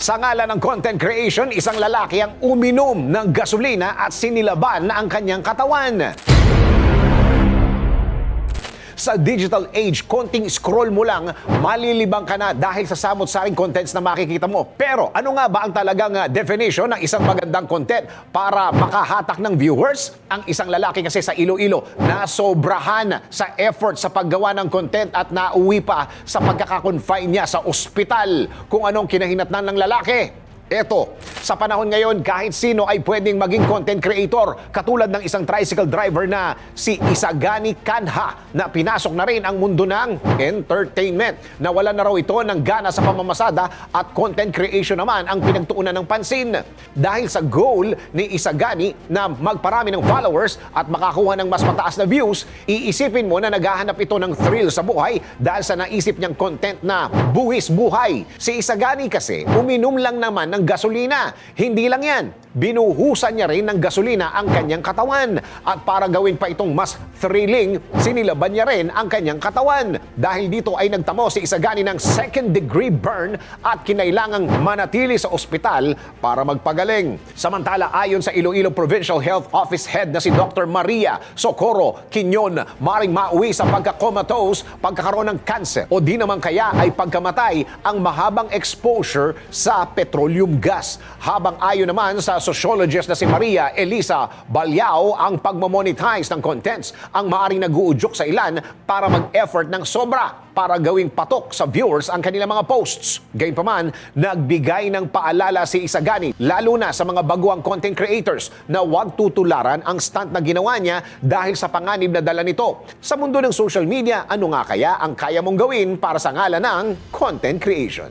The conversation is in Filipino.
Sa ngalan ng content creation, isang lalaki ang uminom ng gasolina at sinilaban ang kanyang katawan. Sa digital age, konting scroll mo lang, malilibang ka na dahil sa samot-saring contents na makikita mo. Pero ano nga ba ang talagang ah, definition ng isang magandang content para makahatak ng viewers? Ang isang lalaki kasi sa Iloilo na sobrahan sa effort sa paggawa ng content at nauwi pa sa pagkakakonfine niya sa ospital kung anong kinahinatnan ng lalaki. Eto, sa panahon ngayon, kahit sino ay pwedeng maging content creator. Katulad ng isang tricycle driver na si Isagani Kanha na pinasok na rin ang mundo ng entertainment. Nawala na raw ito ng gana sa pamamasada at content creation naman ang pinagtuunan ng pansin. Dahil sa goal ni Isagani na magparami ng followers at makakuha ng mas mataas na views, iisipin mo na naghahanap ito ng thrill sa buhay dahil sa naisip niyang content na buwis buhay. Si Isagani kasi, uminom lang naman ng gasolina. Hindi lang yan. Binuhusan niya rin ng gasolina ang kanyang katawan. At para gawin pa itong mas thrilling, sinilaban niya rin ang kanyang katawan. Dahil dito ay nagtamo si Isagani ng second degree burn at kinailangang manatili sa ospital para magpagaling. Samantala, ayon sa Iloilo Provincial Health Office Head na si Dr. Maria Socorro Quinyon, maring mauwi sa pagka-comatose, pagkakaroon ng cancer o di naman kaya ay pagkamatay ang mahabang exposure sa petroleum gas. Habang ayon naman sa sociologist na si Maria Elisa Balyao, ang pagmamonetize ng contents ang maaring naguudyok sa ilan para mag-effort ng sobra para gawing patok sa viewers ang kanilang mga posts. Gayunpaman, nagbigay ng paalala si Isagani, lalo na sa mga baguang content creators na huwag tutularan ang stunt na ginawa niya dahil sa panganib na dala nito. Sa mundo ng social media, ano nga kaya ang kaya mong gawin para sa ngalan ng content creation?